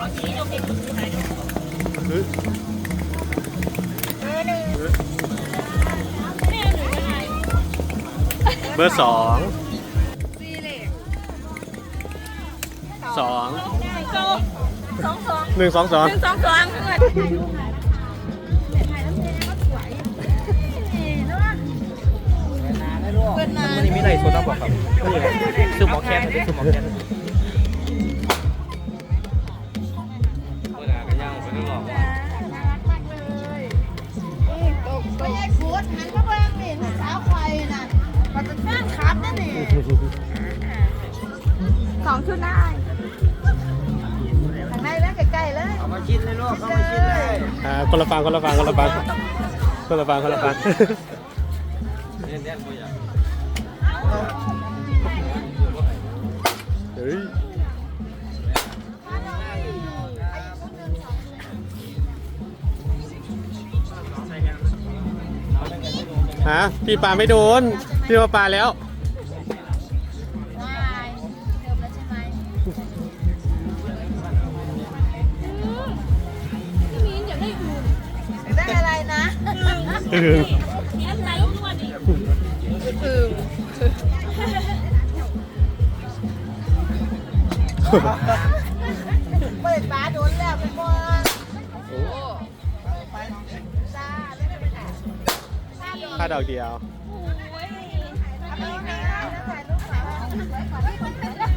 เฮ้ยเออหนึ่งเบอร์สองสี่เหล็กสองสองสองสองหนึ่งสองสองหนึ่งสองสองเพื่อนเพื่อนนานวันนี้มีอะไรโซนต้องบอกครับนี่คือหมอแคนนี่คือหมอแคน ดหันมาเบิ่งนี่ลูกสาวใครน่ะมันเป็นแฟนคลับนะนี่สองชุดได้ทางในแล้วใกล้ๆเลยเอามาชิ้นเลยลูกเอามาชิ้นเลยอ่าคนละฟังคนละฟังคนละฟังคนละฟังคนละฟัง เล่นเล่นกูอยาก ฮะพี่ปลาไม่โดนพี่ว่าปลาแล้วได้เดิมแล้วใช่ไหมได้อะไรนะอึ่งอืม ค่าดอกเดียวเอาไปไหนเอาไปถ่ายรูปหน่อยขอที่คนเป็นแล้ว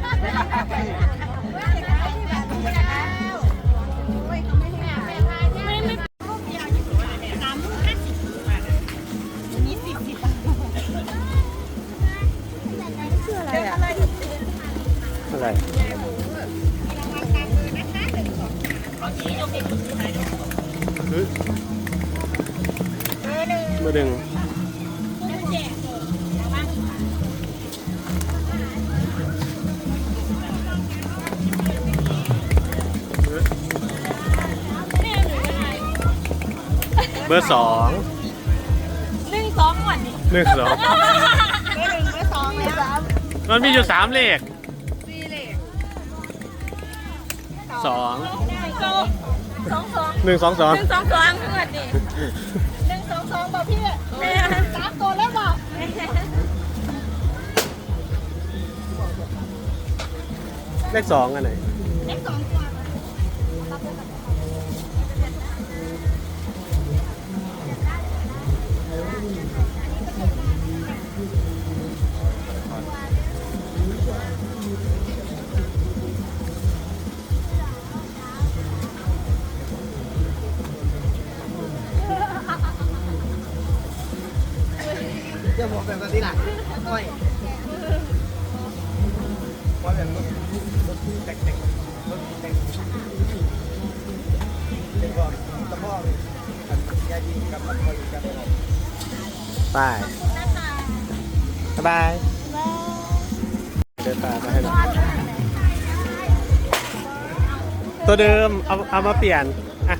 โเบอร์สองหนึ่งสองก่อนดิหนึ่งสองเบอร์หนึ่งเบอร์สองเลยสามมันมีอยู่สามเลขสี่เลขสองสองสองสองหนึ่งสองสองหนึ่งสองสองเพื่อนดิหนึ่งสองสองบอกพี่สามตัวแล้วบอกเลขสองอันไหนเลขสองตัว เดี๋ยวแบบนี้แหละไม่ว่าแบบรถรถแตกแตกรถแตกเป็นบอกตะพ่อเลยยาดีกับตะพ่ออยู่กันไปบ๊ายบายเดินตามมาให้หน่อยตัวเดิมเอาเอามาเปลี่ยนอะ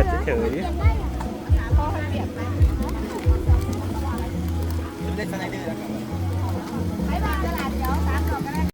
ยเปลี่ยนเฉยพ่